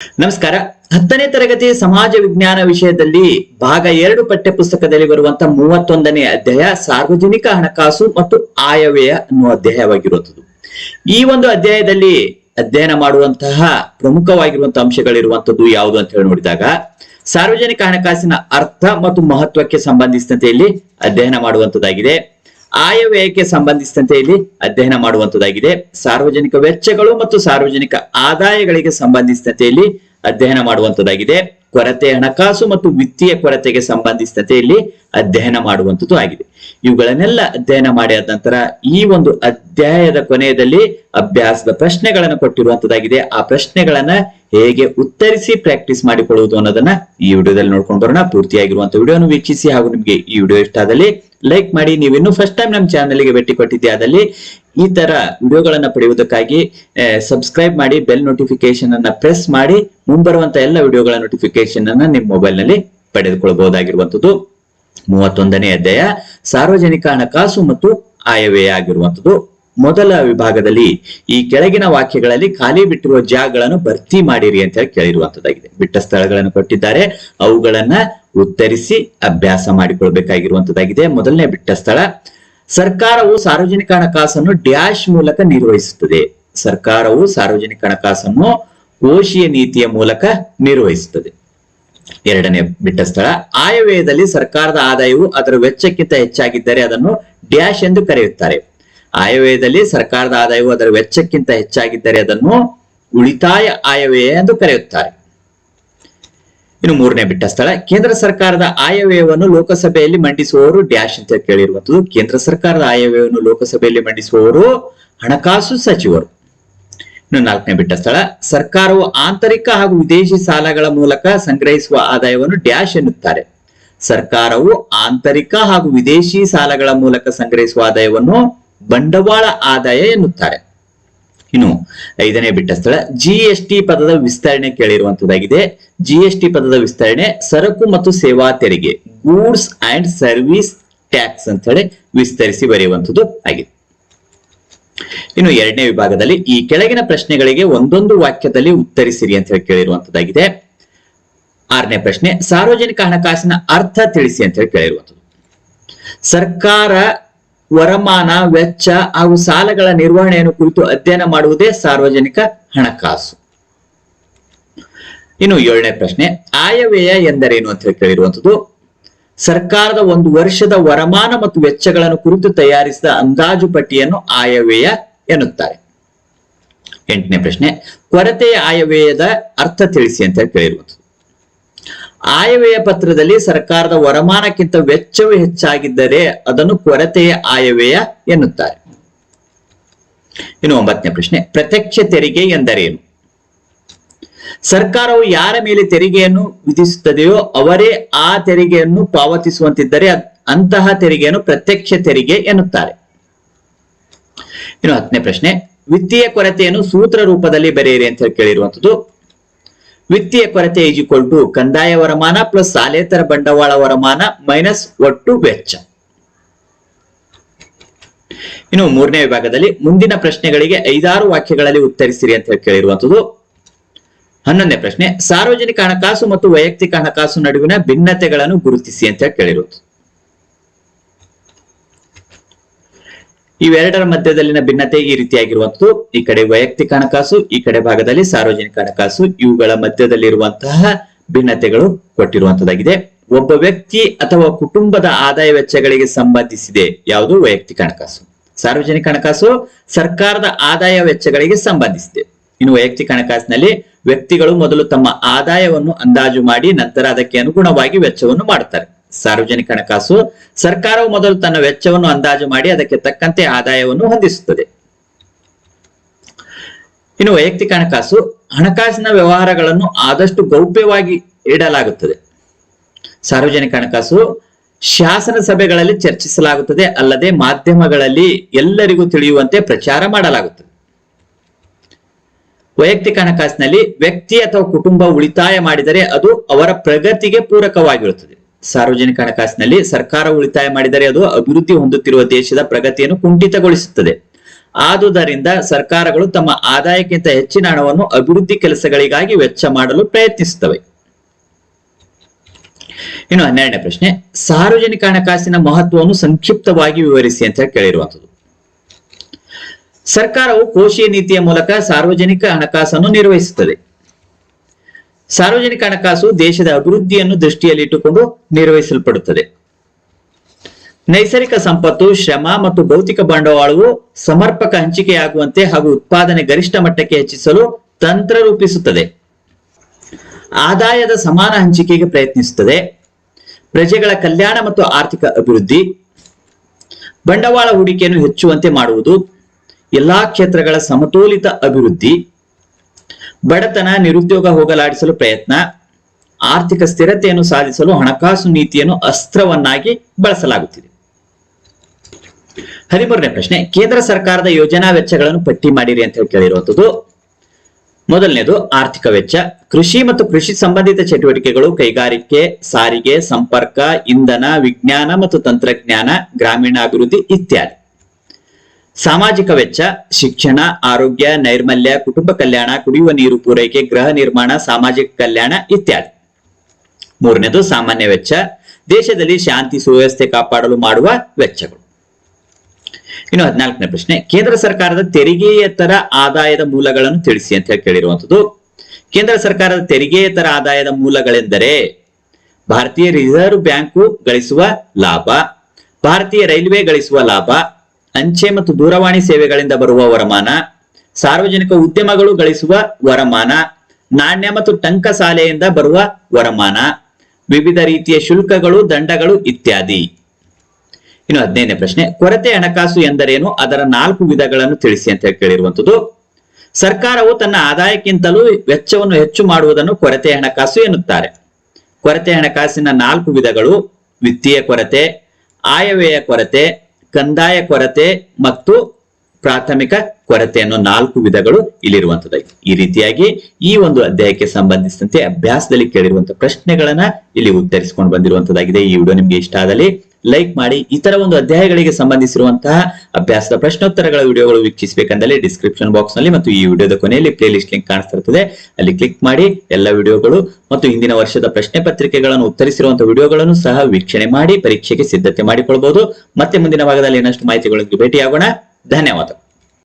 ನಮಸ್ಕಾರ. ಹತ್ತನೇ ತರಗತಿ ಸಮಾಜ ವಿಜ್ಞಾನ ವಿಷಯದಲ್ಲಿ ಭಾಗ ಎರಡು ಪಠ್ಯ ಪುಸ್ತಕದಲ್ಲಿ ಬರುವಂತಹ ಮೂವತ್ತೊಂದನೇ ಅಧ್ಯಾಯ ಸಾರ್ವಜನಿಕ ಹಣಕಾಸು ಮತ್ತು ಆಯವ್ಯಯ ಅನ್ನುವ ಅಧ್ಯಾಯವಾಗಿರುವಂಥದ್ದು. ಈ ಒಂದು ಅಧ್ಯಾಯದಲ್ಲಿ ಅಧ್ಯಯನ ಮಾಡುವಂತಹ ಪ್ರಮುಖವಾಗಿರುವಂತಹ ಅಂಶಗಳಿರುವಂಥದ್ದು ಯಾವುದು ಅಂತ ಹೇಳಿ ನೋಡಿದಾಗ, ಸಾರ್ವಜನಿಕ ಹಣಕಾಸಿನ ಅರ್ಥ ಮತ್ತು ಮಹತ್ವಕ್ಕೆ ಸಂಬಂಧಿಸಿದಂತೆ ಇಲ್ಲಿ ಅಧ್ಯಯನ ಮಾಡುವಂತದ್ದಾಗಿದೆ ಆಯವ್ಯಯಕ್ಕೆ ಸಂಬಂಧಿಸಿದಂತೆ ಇಲ್ಲಿ ಅಧ್ಯಯನ ಮಾಡುವಂತದ್ದಾಗಿದೆ. ಸಾರ್ವಜನಿಕ ವೆಚ್ಚಗಳು ಮತ್ತು ಸಾರ್ವಜನಿಕ ಆದಾಯಗಳಿಗೆ ಸಂಬಂಧಿಸಿದಂತೆ ಇಲ್ಲಿ ಅಧ್ಯಯನ ಮಾಡುವಂತದ್ದಾಗಿದೆ. ಕೊರತೆ ಹಣಕಾಸು ಮತ್ತು ವಿತ್ತೀಯ ಕೊರತೆಗೆ ಸಂಬಂಧಿಸಿದಂತೆ ಇಲ್ಲಿ ಅಧ್ಯಯನ ಮಾಡುವಂಥದ್ದು ಆಗಿದೆ. ಇವುಗಳನ್ನೆಲ್ಲ ಅಧ್ಯಯನ ಮಾಡಿ ಆದ ನಂತರ ಈ ಒಂದು ಅಧ್ಯಾಯದ ಕೊನೆಯಲ್ಲಿ ಅಭ್ಯಾಸದ ಪ್ರಶ್ನೆಗಳನ್ನು ಕೊಟ್ಟಿರುವಂತದ್ದಾಗಿದೆ ಆ ಪ್ರಶ್ನೆಗಳನ್ನ ಹೇಗೆ ಉತ್ತರಿಸಿ ಪ್ರಾಕ್ಟೀಸ್ ಮಾಡಿಕೊಳ್ಳುವುದು ಅನ್ನೋದನ್ನ ಈ ವಿಡಿಯೋದಲ್ಲಿ ನೋಡ್ಕೊಂಡು ಬರೋಣ. ಪೂರ್ತಿಯಾಗಿರುವಂತ ವಿಡಿಯೋನು ವೀಕ್ಷಿಸಿ ಹಾಗೂ ನಿಮಗೆ ಈ ವಿಡಿಯೋ ಇಷ್ಟ ಆದಲ್ಲಿ ಲೈಕ್ ಮಾಡಿ. ನೀವಿನ್ನೂ ಫಸ್ಟ್ ಟೈಮ್ ನಮ್ಮ ಚಾನಲ್ಗೆ ಭೇಟಿ ಕೊಟ್ಟಿದ್ದೆ ಆದಲ್ಲಿ ಈ ತರ ವಿಡಿಯೋಗಳನ್ನ ಪಡೆಯುವುದಕ್ಕಾಗಿ ಸಬ್ಸ್ಕ್ರೈಬ್ ಮಾಡಿ ಬೆಲ್ ನೋಟಿಫಿಕೇಶನ್ ಅನ್ನ ಪ್ರೆಸ್ ಮಾಡಿ ಮುಂಬರುವಂತ ಎಲ್ಲ ವಿಡಿಯೋಗಳ ನೋಟಿಫಿಕೇಶನ್ ಅನ್ನ ನಿಮ್ಮ ಮೊಬೈಲ್ನಲ್ಲಿ ಪಡೆದುಕೊಳ್ಳಬಹುದಾಗಿರುವಂತದ್ದು ಮೂವತ್ತೊಂದನೇ ಅಧ್ಯಾಯ, ಸಾರ್ವಜನಿಕ ಹಣಕಾಸು ಮತ್ತು ಆಯವ್ಯಯ ಆಗಿರುವಂತದ್ದು ಮೊದಲ ವಿಭಾಗದಲ್ಲಿ ಈ ಕೆಳಗಿನ ವಾಕ್ಯಗಳಲ್ಲಿ ಖಾಲಿ ಬಿಟ್ಟಿರುವ ಜಾಗಗಳನ್ನು ಭರ್ತಿ ಮಾಡಿರಿ ಅಂತ ಹೇಳಿ ಕೇಳಿರುವಂತದ್ದಾಗಿದೆ ಬಿಟ್ಟ ಸ್ಥಳಗಳನ್ನು ಕೊಟ್ಟಿದ್ದಾರೆ. ಅವುಗಳನ್ನ ಉತ್ತರಿಸಿ ಅಭ್ಯಾಸ ಮಾಡಿಕೊಳ್ಬೇಕಾಗಿರುವಂತದ್ದಾಗಿದೆ ಮೊದಲನೇ ಬಿಟ್ಟ ಸ್ಥಳ, ಸರ್ಕಾರವು ಸಾರ್ವಜನಿಕ ಹಣಕಾಸನ್ನು ಡ್ಯಾಶ್ ಮೂಲಕ ನಿರ್ವಹಿಸುತ್ತದೆ. ಸರ್ಕಾರವು ಸಾರ್ವಜನಿಕ ಹಣಕಾಸನ್ನು ಕೋಶೀಯ ನೀತಿಯ ಮೂಲಕ ನಿರ್ವಹಿಸುತ್ತದೆ. ಎರಡನೇ ಬಿಟ್ಟ ಸ್ಥಳ. ಆಯವ್ಯಯದಲ್ಲಿ ಸರ್ಕಾರದ ಆದಾಯವು ಅದರ ವೆಚ್ಚಕ್ಕಿಂತ ಹೆಚ್ಚಾಗಿದ್ದರೆ ಅದನ್ನು ಡ್ಯಾಶ್ ಎಂದು ಕರೆಯುತ್ತಾರೆ. ಆಯವ್ಯಯದಲ್ಲಿ ಸರ್ಕಾರದ ಆದಾಯವು ಅದರ ವೆಚ್ಚಕ್ಕಿಂತ ಹೆಚ್ಚಾಗಿದ್ದರೆ ಅದನ್ನು ಉಳಿತಾಯ ಆಯವ್ಯಯ ಎಂದು ಕರೆಯುತ್ತಾರೆ. ಇನ್ನು ಮೂರನೇ ಬಿಟ್ಟ ಸ್ಥಳ. ಕೇಂದ್ರ ಸರ್ಕಾರದ ಆಯವ್ಯಯವನ್ನು ಲೋಕಸಭೆಯಲ್ಲಿ ಮಂಡಿಸುವವರು ಡ್ಯಾಶ್ ಅಂತ ಕೇಳಿರುವಂತದ್ದು ಕೇಂದ್ರ ಸರ್ಕಾರದ ಆಯವ್ಯಯವನ್ನು ಲೋಕಸಭೆಯಲ್ಲಿ ಮಂಡಿಸುವವರು ಹಣಕಾಸು ಸಚಿವರು. ನಾಲ್ಕನೇ ಬಿಟ್ಟ ಸ್ಥಳ. ಸರ್ಕಾರವು ಆಂತರಿಕ ಹಾಗೂ ವಿದೇಶಿ ಸಾಲಗಳ ಮೂಲಕ ಸಂಗ್ರಹಿಸುವ ಆದಾಯವನ್ನು ಡ್ಯಾಶ್ ಎನ್ನುತ್ತಾರೆ. ಸರ್ಕಾರವು ಆಂತರಿಕ ಹಾಗೂ ವಿದೇಶಿ ಸಾಲಗಳ ಮೂಲಕ ಸಂಗ್ರಹಿಸುವ ಆದಾಯವನ್ನು ಬಂಡವಾಳ ಆದಾಯ ಎನ್ನುತ್ತಾರೆ. ಇನ್ನು ಐದನೇ ಬಿಟ್ಟ ಸ್ಥಳ. ಜಿ ಎಸ್ ಟಿ ಪದದ ವಿಸ್ತರಣೆ ಕೇಳಿರುವಂತದ್ದಾಗಿದೆ. ಜಿ ಎಸ್ ಟಿ ಪದದ ವಿಸ್ತರಣೆ ಸರಕು ಮತ್ತು ಸೇವಾ ತೆರಿಗೆ, ಗೂಡ್ಸ್ ಅಂಡ್ ಸರ್ವಿಸ್ ಟ್ಯಾಕ್ಸ್ ಅಂತ ಹೇಳಿ ವಿಸ್ತರಿಸಿ ಬರೆಯುವಂಥದ್ದು ಆಗಿದೆ. ಇನ್ನು ಎರಡನೇ ವಿಭಾಗದಲ್ಲಿ ಈ ಕೆಳಗಿನ ಪ್ರಶ್ನೆಗಳಿಗೆ ಒಂದೊಂದು ವಾಕ್ಯದಲ್ಲಿ ಉತ್ತರಿಸಿರಿ ಅಂತ ಹೇಳಿ ಕೇಳಿರುವಂತದ್ದಾಗಿದೆ. ಆರನೇ ಪ್ರಶ್ನೆ, ಸಾರ್ವಜನಿಕ ಹಣಕಾಸಿನ ಅರ್ಥ ತಿಳಿಸಿ ಅಂತ ಹೇಳಿ ಕೇಳಿರುವಂಥದ್ದು ಸರ್ಕಾರ ವರಮಾನ, ವೆಚ್ಚ ಹಾಗೂ ಸಾಲಗಳ ನಿರ್ವಹಣೆಯನ್ನು ಕುರಿತು ಅಧ್ಯಯನ ಮಾಡುವುದೇ ಸಾರ್ವಜನಿಕ ಹಣಕಾಸು. ಇನ್ನು ಏಳನೇ ಪ್ರಶ್ನೆ, ಆಯವ್ಯಯ ಎಂದರೇನು ಅಂತ ಹೇಳಿ ಕೇಳಿರುವಂತದ್ದು. ಸರ್ಕಾರದ ಒಂದು ವರ್ಷದ ವರಮಾನ ಮತ್ತು ವೆಚ್ಚಗಳನ್ನು ಕುರಿತು ತಯಾರಿಸಿದ ಅಂದಾಜು ಪಟ್ಟಿಯನ್ನು ಆಯವ್ಯಯ ಎನ್ನುತ್ತಾರೆ. ಎಂಟನೇ ಪ್ರಶ್ನೆ, ಕೊರತೆಯ ಆಯವ್ಯಯದ ಅರ್ಥ ತಿಳಿಸಿ ಅಂತ ಕೇಳಿರುವುದು. ಆಯವ್ಯಯ ಪತ್ರದಲ್ಲಿ ಸರ್ಕಾರದ ವರಮಾನಕ್ಕಿಂತ ವೆಚ್ಚವು ಹೆಚ್ಚಾಗಿದ್ದರೆ ಅದನ್ನು ಕೊರತೆಯ ಆಯವ್ಯಯ ಎನ್ನುತ್ತಾರೆ. ಇನ್ನು ಒಂಬತ್ತನೇ ಪ್ರಶ್ನೆ, ಪ್ರತ್ಯಕ್ಷ ತೆರಿಗೆ ಎಂದರೇನು? ಸರ್ಕಾರವು ಯಾರ ಮೇಲೆ ತೆರಿಗೆಯನ್ನು ವಿಧಿಸುತ್ತದೆಯೋ ಅವರೇ ಆ ತೆರಿಗೆಯನ್ನು ಪಾವತಿಸುವಂತಿದ್ದರೆ ಅಂತಹ ತೆರಿಗೆಯನ್ನು ಪ್ರತ್ಯಕ್ಷ ತೆರಿಗೆ ಎನ್ನುತ್ತಾರೆ. ಇನ್ನು ಹತ್ತನೇ ಪ್ರಶ್ನೆ, ವಿತ್ತೀಯ ಕೊರತೆಯನ್ನು ಸೂತ್ರ ರೂಪದಲ್ಲಿ ಬರೆಯಿರಿ ಅಂತ ಹೇಳಿ ಕೇಳಿರುವಂತದ್ದು ವಿತ್ತೀಯ ಕೊರತೆ ಈಸ್ ಈಕ್ವಲ್ ಟು ಕಂದಾಯ ವರಮಾನ ಪ್ಲಸ್ ಸಾಲೇತರ ಬಂಡವಾಳ ವರಮಾನ ಮೈನಸ್ ಒಟ್ಟು ವೆಚ್ಚ. ಇನ್ನು ಮೂರನೇ ವಿಭಾಗದಲ್ಲಿ ಮುಂದಿನ ಪ್ರಶ್ನೆಗಳಿಗೆ ಐದಾರು ವಾಕ್ಯಗಳಲ್ಲಿ ಉತ್ತರಿಸಿರಿ ಅಂತ ಹೇಳಿ ಕೇಳಿರುವಂತದ್ದು ಹನ್ನೊಂದನೇ ಪ್ರಶ್ನೆ, ಸಾರ್ವಜನಿಕ ಹಣಕಾಸು ಮತ್ತು ವೈಯಕ್ತಿಕ ಹಣಕಾಸು ನಡುವಿನ ಭಿನ್ನತೆಗಳನ್ನು ಗುರುತಿಸಿ ಅಂತ ಹೇಳಿ ಕೇಳಿರುವುದು ಇವೆರಡರ ಮಧ್ಯದಲ್ಲಿನ ಭಿನ್ನತೆ ಈ ರೀತಿಯಾಗಿರುವಂತದ್ದು. ಈ ಕಡೆ ವೈಯಕ್ತಿಕ ಹಣಕಾಸು, ಈ ಕಡೆ ಭಾಗದಲ್ಲಿ ಸಾರ್ವಜನಿಕ ಹಣಕಾಸು. ಇವುಗಳ ಮಧ್ಯದಲ್ಲಿರುವಂತಹ ಭಿನ್ನತೆಗಳು ಕೊಟ್ಟಿರುವಂತದ್ದಾಗಿದೆ. ಒಬ್ಬ ವ್ಯಕ್ತಿ ಅಥವಾ ಕುಟುಂಬದ ಆದಾಯ ವೆಚ್ಚಗಳಿಗೆ ಸಂಬಂಧಿಸಿದೆ ಯಾವುದು ವೈಯಕ್ತಿಕ ಹಣಕಾಸು. ಸಾರ್ವಜನಿಕ ಹಣಕಾಸು ಸರ್ಕಾರದ ಆದಾಯ ವೆಚ್ಚಗಳಿಗೆ ಸಂಬಂಧಿಸಿದೆ. ಇನ್ನು ವೈಯಕ್ತಿಕ ಹಣಕಾಸಿನಲ್ಲಿ ವ್ಯಕ್ತಿಗಳು ಮೊದಲು ತಮ್ಮ ಆದಾಯವನ್ನು ಅಂದಾಜು ಮಾಡಿ, ನಂತರ ಅದಕ್ಕೆ ಅನುಗುಣವಾಗಿ ವೆಚ್ಚವನ್ನು ಮಾಡುತ್ತಾರೆ. ಸಾರ್ವಜನಿಕ ಹಣಕಾಸು ಸರ್ಕಾರವು ಮೊದಲು ತನ್ನ ವೆಚ್ಚವನ್ನು ಅಂದಾಜು ಮಾಡಿ ಅದಕ್ಕೆ ತಕ್ಕಂತೆ ಆದಾಯವನ್ನು ಹೊಂದಿಸುತ್ತದೆ. ಇನ್ನು ವೈಯಕ್ತಿಕ ಹಣಕಾಸು, ಹಣಕಾಸಿನ ವ್ಯವಹಾರಗಳನ್ನು ಆದಷ್ಟು ಗೌಪ್ಯವಾಗಿ ಇಡಲಾಗುತ್ತದೆ. ಸಾರ್ವಜನಿಕ ಹಣಕಾಸು ಶಾಸನ ಸಭೆಗಳಲ್ಲಿ ಚರ್ಚಿಸಲಾಗುತ್ತದೆ, ಅಲ್ಲದೆ ಮಾಧ್ಯಮಗಳಲ್ಲಿ ಎಲ್ಲರಿಗೂ ತಿಳಿಯುವಂತೆ ಪ್ರಚಾರ ಮಾಡಲಾಗುತ್ತದೆ. ವೈಯಕ್ತಿಕ ಹಣಕಾಸಿನಲ್ಲಿ ವ್ಯಕ್ತಿ ಅಥವಾ ಕುಟುಂಬ ಉಳಿತಾಯ ಮಾಡಿದರೆ ಅದು ಅವರ ಪ್ರಗತಿಗೆ ಪೂರಕವಾಗಿರುತ್ತದೆ. ಸಾರ್ವಜನಿಕ ಹಣಕಾಸಿನಲ್ಲಿ ಸರ್ಕಾರ ಉಳಿತಾಯ ಮಾಡಿದರೆ ಅದು ಅಭಿವೃದ್ಧಿ ಹೊಂದುತ್ತಿರುವ ದೇಶದ ಪ್ರಗತಿಯನ್ನು ಕುಂಠಿತಗೊಳಿಸುತ್ತದೆ. ಆದುದರಿಂದ ಸರ್ಕಾರಗಳು ತಮ್ಮ ಆದಾಯಕ್ಕಿಂತ ಹೆಚ್ಚಿನ ಹಣವನ್ನು ಅಭಿವೃದ್ಧಿ ಕೆಲಸಗಳಿಗಾಗಿ ವೆಚ್ಚ ಮಾಡಲು ಪ್ರಯತ್ನಿಸುತ್ತವೆ. ಇನ್ನು ಹನ್ನೆರಡನೇ ಪ್ರಶ್ನೆ, ಸಾರ್ವಜನಿಕ ಹಣಕಾಸಿನ ಮಹತ್ವವನ್ನು ಸಂಕ್ಷಿಪ್ತವಾಗಿ ವಿವರಿಸಿ ಅಂತ ಕೇಳಿರುವಂತದ್ದು ಸರ್ಕಾರವು ಕೋಶೀಯ ನೀತಿಯ ಮೂಲಕ ಸಾರ್ವಜನಿಕ ಹಣಕಾಸನ್ನು ನಿರ್ವಹಿಸುತ್ತದೆ. ಸಾರ್ವಜನಿಕ ಹಣಕಾಸು ದೇಶದ ಅಭಿವೃದ್ಧಿಯನ್ನು ದೃಷ್ಟಿಯಲ್ಲಿಟ್ಟುಕೊಂಡು ನಿರ್ವಹಿಸಲ್ಪಡುತ್ತದೆ. ನೈಸರ್ಗಿಕ ಸಂಪತ್ತು, ಶ್ರಮ ಮತ್ತು ಭೌತಿಕ ಬಂಡವಾಳವು ಸಮರ್ಪಕ ಹಂಚಿಕೆಯಾಗುವಂತೆ ಹಾಗೂ ಉತ್ಪಾದನೆ ಗರಿಷ್ಠ ಮಟ್ಟಕ್ಕೆ ಹೆಚ್ಚಿಸಲು ತಂತ್ರ ರೂಪಿಸುತ್ತದೆ. ಆದಾಯದ ಸಮಾನ ಹಂಚಿಕೆಗೆ ಪ್ರಯತ್ನಿಸುತ್ತದೆ. ಪ್ರಜೆಗಳ ಕಲ್ಯಾಣ ಮತ್ತು ಆರ್ಥಿಕ ಅಭಿವೃದ್ಧಿ, ಬಂಡವಾಳ ಹೂಡಿಕೆಯನ್ನು ಹೆಚ್ಚುವಂತೆ ಮಾಡುವುದು, ಎಲ್ಲಾ ಕ್ಷೇತ್ರಗಳ ಸಮತೋಲಿತ ಅಭಿವೃದ್ಧಿ ಬಡತನ, ನಿರುದ್ಯೋಗ ಹೋಗಲಾಡಿಸಲು ಪ್ರಯತ್ನ, ಆರ್ಥಿಕ ಸ್ಥಿರತೆಯನ್ನು ಸಾಧಿಸಲು ಹಣಕಾಸು ನೀತಿಯನ್ನು ಅಸ್ತ್ರವನ್ನಾಗಿ ಬಳಸಲಾಗುತ್ತಿದೆ. ಹದಿಮೂರನೇ ಪ್ರಶ್ನೆ, ಕೇಂದ್ರ ಸರ್ಕಾರದ ಯೋಜನಾ ವೆಚ್ಚಗಳನ್ನು ಪಟ್ಟಿ ಮಾಡಿರಿ ಅಂತ ಹೇಳಿ ಕೇಳಿರುವಂತದ್ದು ಮೊದಲನೇದು, ಆರ್ಥಿಕ ವೆಚ್ಚ, ಕೃಷಿ ಮತ್ತು ಕೃಷಿ ಸಂಬಂಧಿತ ಚಟುವಟಿಕೆಗಳು, ಕೈಗಾರಿಕೆ, ಸಾರಿಗೆ, ಸಂಪರ್ಕ, ಇಂಧನ, ವಿಜ್ಞಾನ ಮತ್ತು ತಂತ್ರಜ್ಞಾನ, ಗ್ರಾಮೀಣಾಭಿವೃದ್ಧಿ ಇತ್ಯಾದಿ. ಸಾಮಾಜಿಕ ವೆಚ್ಚ, ಶಿಕ್ಷಣ, ಆರೋಗ್ಯ, ನೈರ್ಮಲ್ಯ, ಕುಟುಂಬ ಕಲ್ಯಾಣ, ಕುಡಿಯುವ ನೀರು ಪೂರೈಕೆ, ಗೃಹ ನಿರ್ಮಾಣ, ಸಾಮಾಜಿಕ ಕಲ್ಯಾಣ ಇತ್ಯಾದಿ. ಮೂರನೇದು ಸಾಮಾನ್ಯ ವೆಚ್ಚ, ದೇಶದಲ್ಲಿ ಶಾಂತಿ, ಸುವ್ಯವಸ್ಥೆ ಕಾಪಾಡಲು ಮಾಡುವ ವೆಚ್ಚಗಳು. ಇನ್ನು ಹದಿನಾಲ್ಕನೇ ಪ್ರಶ್ನೆ, ಕೇಂದ್ರ ಸರ್ಕಾರದ ತೆರಿಗೆಯೇತರ ಆದಾಯದ ಮೂಲಗಳನ್ನು ತಿಳಿಸಿ ಅಂತ ಹೇಳಿ ಕೇಳಿರುವಂತದ್ದು ಕೇಂದ್ರ ಸರ್ಕಾರದ ತೆರಿಗೆಯೇತರ ಆದಾಯದ ಮೂಲಗಳೆಂದರೆ, ಭಾರತೀಯ ರಿಸರ್ವ್ ಬ್ಯಾಂಕು ಗಳಿಸುವ ಲಾಭ, ಭಾರತೀಯ ರೈಲ್ವೆ ಗಳಿಸುವ ಲಾಭ ಅಂಚೆ ಮತ್ತು ದೂರವಾಣಿ ಸೇವೆಗಳಿಂದ ಬರುವ ವರಮಾನ, ಸಾರ್ವಜನಿಕ ಉದ್ಯಮಗಳು ಗಳಿಸುವ ವರಮಾನ, ನಾಣ್ಯ ಮತ್ತು ಟಂಕಸಾಲೆಯಿಂದ ಬರುವ ವರಮಾನ, ವಿವಿಧ ರೀತಿಯ ಶುಲ್ಕಗಳು, ದಂಡಗಳು ಇತ್ಯಾದಿ. ಇನ್ನು ಹದಿನೈದನೇ ಪ್ರಶ್ನೆ, ಕೊರತೆ ಹಣಕಾಸು ಎಂದರೇನು? ಅದರ ನಾಲ್ಕು ವಿಧಗಳನ್ನು ತಿಳಿಸಿ ಅಂತ ಹೇಳಿ ಕೇಳಿರುವಂತದ್ದು ಸರ್ಕಾರವು ತನ್ನ ಆದಾಯಕ್ಕಿಂತಲೂ ವೆಚ್ಚವನ್ನು ಹೆಚ್ಚು ಮಾಡುವುದನ್ನು ಕೊರತೆ ಹಣಕಾಸು ಎನ್ನುತ್ತಾರೆ. ಕೊರತೆ ಹಣಕಾಸಿನ ನಾಲ್ಕು ವಿಧಗಳು, ವಿತ್ತೀಯ ಕೊರತೆ, ಆಯವ್ಯಯ ಕೊರತೆ ಕಂದಾಯ ಕೊರತೆ ಮತ್ತು ಪ್ರಾಥಮಿಕ ಕೊರತೆ ಅನ್ನೋ ನಾಲ್ಕು ವಿಧಗಳು ಇಲ್ಲಿರುವಂತದ್ದು ಈ ರೀತಿಯಾಗಿ ಈ ಒಂದು ಅಧ್ಯಾಯಕ್ಕೆ ಸಂಬಂಧಿಸಿದಂತೆ ಅಭ್ಯಾಸದಲ್ಲಿ ಕೇಳಿರುವಂತಹ ಪ್ರಶ್ನೆಗಳನ್ನ ಇಲ್ಲಿ ಉತ್ತರಿಸಿಕೊಂಡು ಬಂದಿರುವಂತದ್ದಾಗಿದೆ ಈ ವಿಡಿಯೋ ನಿಮ್ಗೆ ಇಷ್ಟ ಆದಲ್ಲಿ ಲೈಕ್ ಮಾಡಿ ಇತರ ಒಂದು ಅಧ್ಯಾಯಗಳಿಗೆ ಸಂಬಂಧಿಸಿರುವಂತಹ ಅಭ್ಯಾಸದ ಪ್ರಶ್ನೋತ್ತರಗಳ ವಿಡಿಯೋಗಳು ವೀಕ್ಷಿಸಬೇಕಂದಲ್ಲಿ ಡಿಸ್ಕ್ರಿಪ್ಷನ್ ಬಾಕ್ಸ್ನಲ್ಲಿ ಮತ್ತು ಈ ವಿಡಿಯೋದ ಕೊನೆಯಲ್ಲಿ ಪ್ಲೇ ಲಿಸ್ಟ್ ಲಿಂಕ್ ಕಾಣಿಸ್ತಿರ್ತದೆ. ಅಲ್ಲಿ ಕ್ಲಿಕ್ ಮಾಡಿ ಎಲ್ಲ ವಿಡಿಯೋಗಳು ಮತ್ತು ಹಿಂದಿನ ವರ್ಷದ ಪ್ರಶ್ನೆ ಪತ್ರಿಕೆಗಳನ್ನು ಉತ್ತರಿಸಿರುವಂತಹ ವಿಡಿಯೋಗಳನ್ನು ಸಹ ವೀಕ್ಷಣೆ ಮಾಡಿ ಪರೀಕ್ಷೆಗೆ ಸಿದ್ಧತೆ ಮಾಡಿಕೊಳ್ಬಹುದು ಮತ್ತೆ ಮುಂದಿನ ಭಾಗದಲ್ಲಿ ಇನ್ನಷ್ಟು ಮಾಹಿತಿಗಳೊಂದಿಗೆ ಭೇಟಿಯಾಗೋಣ. ಧನ್ಯವಾದ.